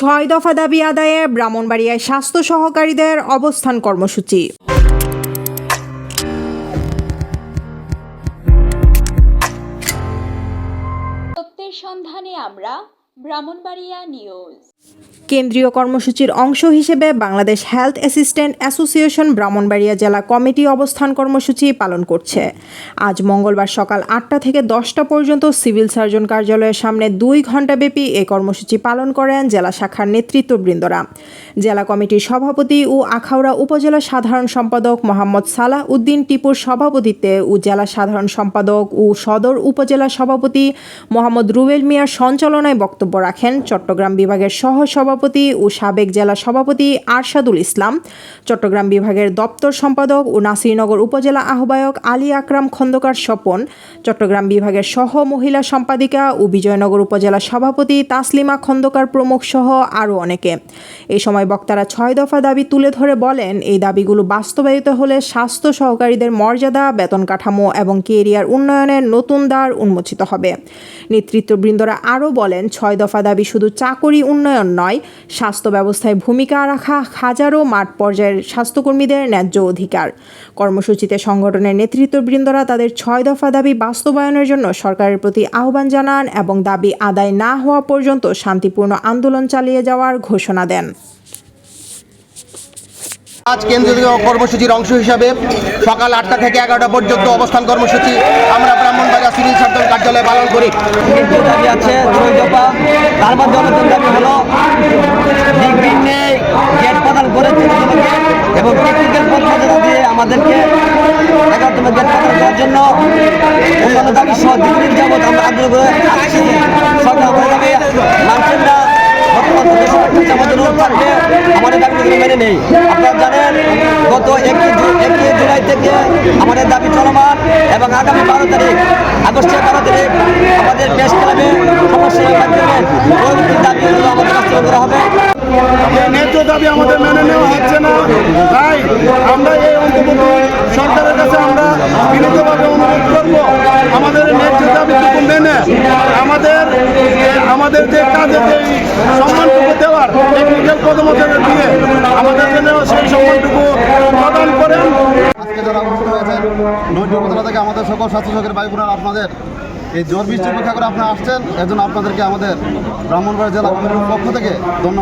ছয় দফা দাবি আদায়ে ব্রাহ্মণবাড়িয়ায় স্বাস্থ্য সহকারীদের অবস্থান কর্মসূচি। সন্ধানে আমরা ব্রাহ্মণবাড়িয়া নিউজ। কেন্দ্রীয় কর্মসূচির অংশ হিসেবে Bangladesh health assistant association Brahmanbaria জেলা কমিটি অবস্থান কর্মসূচি পালন করছে। আজ মঙ্গলবার সকাল আটটা থেকে দশটা পর্যন্ত সিভিল সার্জন কার্যালয়ের সামনে দুই ঘণ্টাব্যাপী এই কর্মসূচি পালন করেন জেলা শাখার নেতৃত্ববৃন্দরা। জেলা কমিটির সভাপতি ও আখাউড়া উপজেলা সাধারণ সম্পাদক মোহাম্মদ সালাহ উদ্দিন টিপুর সভাপতিত্বে ও জেলা সাধারণ সম্পাদক ও সদর উপজেলা সভাপতি মোহাম্মদ রুবেল মিয়ার সঞ্চালনায় বক্তব্য রাখেন চট্টগ্রাম বিভাগের সহ সভাপতি ও সাবেক জেলা সভাপতি আরশাদুল ইসলাম। চট্টগ্রাম বিভাগের দপ্তর সম্পাদক ও নাসিরনগর উপজেলা আহ্বায়ক আলী আকরাম খন্দকার স্বপন, চট্টগ্রাম বিভাগের সহ মহিলা সম্পাদিকা ও বিজয়নগর উপজেলা সভাপতি তাসলিমা খন্দকার প্রমুখ সহ আরও অনেকে। এই সময় বক্তারা ছয় দফা দাবি তুলে ধরে বলেন, এই দাবিগুলো বাস্তবায়িত হলে স্বাস্থ্য সহকারীদের মর্যাদা, বেতন কাঠামো এবং কেরিয়ার উন্নয়নের নতুন দ্বার উন্মোচিত হবে। নেতৃত্ববৃন্দরা আরও বলেন, ছয় দফা দাবি শুধু চাকরি উন্নয়ন নয়, স্বাস্থ্য ব্যবস্থায় ভূমিকা রাখা হাজারো মাঠ পর্যায়ের স্বাস্থ্যকর্মীদের ন্যায্য অধিকার। কর্মসূচিতে সংগঠনের নেতৃত্ববৃন্দরা তাদের ছয় দফা দাবি বাস্তবায়নের জন্য সরকারের প্রতি আহ্বান জানান এবং দাবি আদায় না হওয়া পর্যন্ত শান্তিপূর্ণ আন্দোলন চালিয়ে যাওয়ার ঘোষণা দেন। আজ কেন্দ্রীয় কর্মসূচির অংশ হিসাবে সকাল আটটা থেকে এগারোটা পর্যন্ত অবস্থান কর্মসূচি আমরা সিভিল সার্জন কার্যালয়ে পালন করি দাবি আছে তার মধ্যে দাবি হলো গেট প্রদান করে চতুর্থ এবং টেকনিক্যাল পদ্ধতি দিয়ে আমাদেরকে এগারোতম গেট প্রদান করার জন্য অন্যান্য দাবি সহ দীর্ঘদিন যাবৎ আমরা আসছি। সরকার একটা আমাদের মেনে নেই। আপনারা জানেন, গত জুলাই থেকে আমাদের দাবি চলমান এবং আগামী বারো তারিখ, আগস্টের বারো তারিখ আমাদের প্রেস ক্লাবে সমস্যার মাধ্যমে পরবর্তী দাবিগুলো আমাদের বাস্তবায়ন করা হবে। ন্যায্য দাবি আমাদের মেনে নেওয়া হচ্ছে না। তাই আমরা এই অন্তর্গত সরকারের কাছে আমরা বিনীতভাবে অনুরোধ করব, আমাদের ন্যায্য দাবিটুকু মেনে আমাদের আমাদের যে কাজে সম্মানটুকু দেওয়ার টেকনিক্যাল পদমতের দিয়ে আমাদের জন্য সেই সম্মানটুকু প্রদান করেন উপজেলা থেকে আমাদের সকল স্বাস্থ্যসহকারী ভাই বোনেরা আপনাদের এই জোর বৃষ্টি উপেক্ষা করে আপনি আসছেন, এজন্য আপনাদেরকে আমাদের ব্রাহ্মণবাড়ি জেলা কমিটির পক্ষ থেকে ধন্যবাদ।